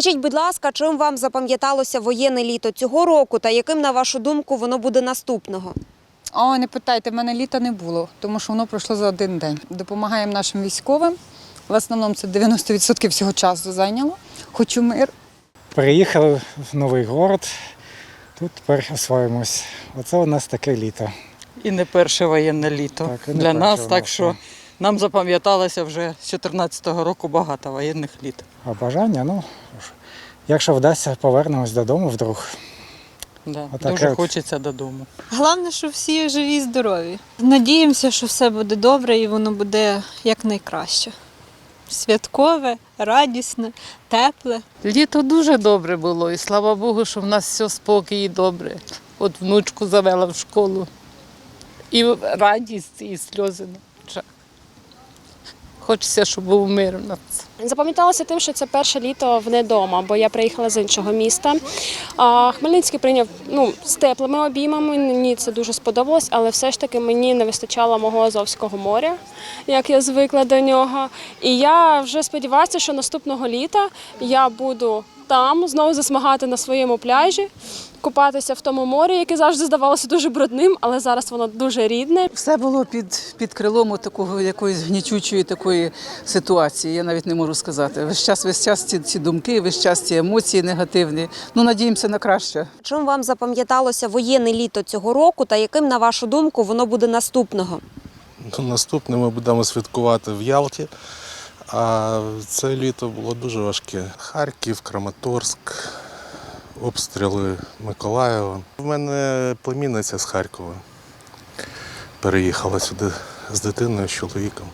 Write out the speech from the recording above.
Скажіть, будь ласка, чим вам запам'яталося воєнне літо цього року та яким, на вашу думку, воно буде наступного? О, не питайте, в мене літа не було, тому що воно пройшло за один день. Допомагаємо нашим військовим. В основному це 90% всього часу зайняло. Хочу мир. Приїхали в новий город, тут тепер освоїмось. Оце у нас таке літо. І не перше воєнне літо Так, для перше нас, так що так. Нам запам'яталося вже з 2014 року багато воєнних літ. А бажання, ну, якщо вдасться, повернемось додому вдруг. Да. Отаке Дуже от. хочеться додому. Головне, що всі живі і здорові. Надіємося, що все буде добре і воно буде якнайкраще. Святкове, радісне, тепле. Літо дуже добре було, і слава Богу, що в нас все спокій і добре. От внучку завела в школу. І радість, і сльози на очах. Хочеться, щоб був мир у нас. Запам'яталося тим, що це перше літо вне дома, бо я приїхала з іншого міста. А, Хмельницький прийняв ну, з теплими обіймами. Мені це дуже сподобалось, але все ж таки мені не вистачало мого Азовського моря, як я звикла до нього. І я вже сподіваюся, що наступного літа я буду там знову засмагати на своєму пляжі, купатися в тому морі, яке завжди здавалося дуже брудним, але зараз воно дуже рідне. Все було під, під крилом такого якоїсь гнічучої такої ситуації. Я навіть не можу сказати. Весь час, весь час ці, ці думки, весь час ці емоції негативні. Ну, надіємося на краще. Чим вам запам'яталося воєнне літо цього року та яким, на вашу думку, воно буде наступного? Ну, Наступне ми будемо святкувати в Ялті. А це літо було дуже важке. Харків, Краматорськ, обстріли Миколаєва. У мене племінниця з Харкова. Переїхала сюди з дитиною, з чоловіком.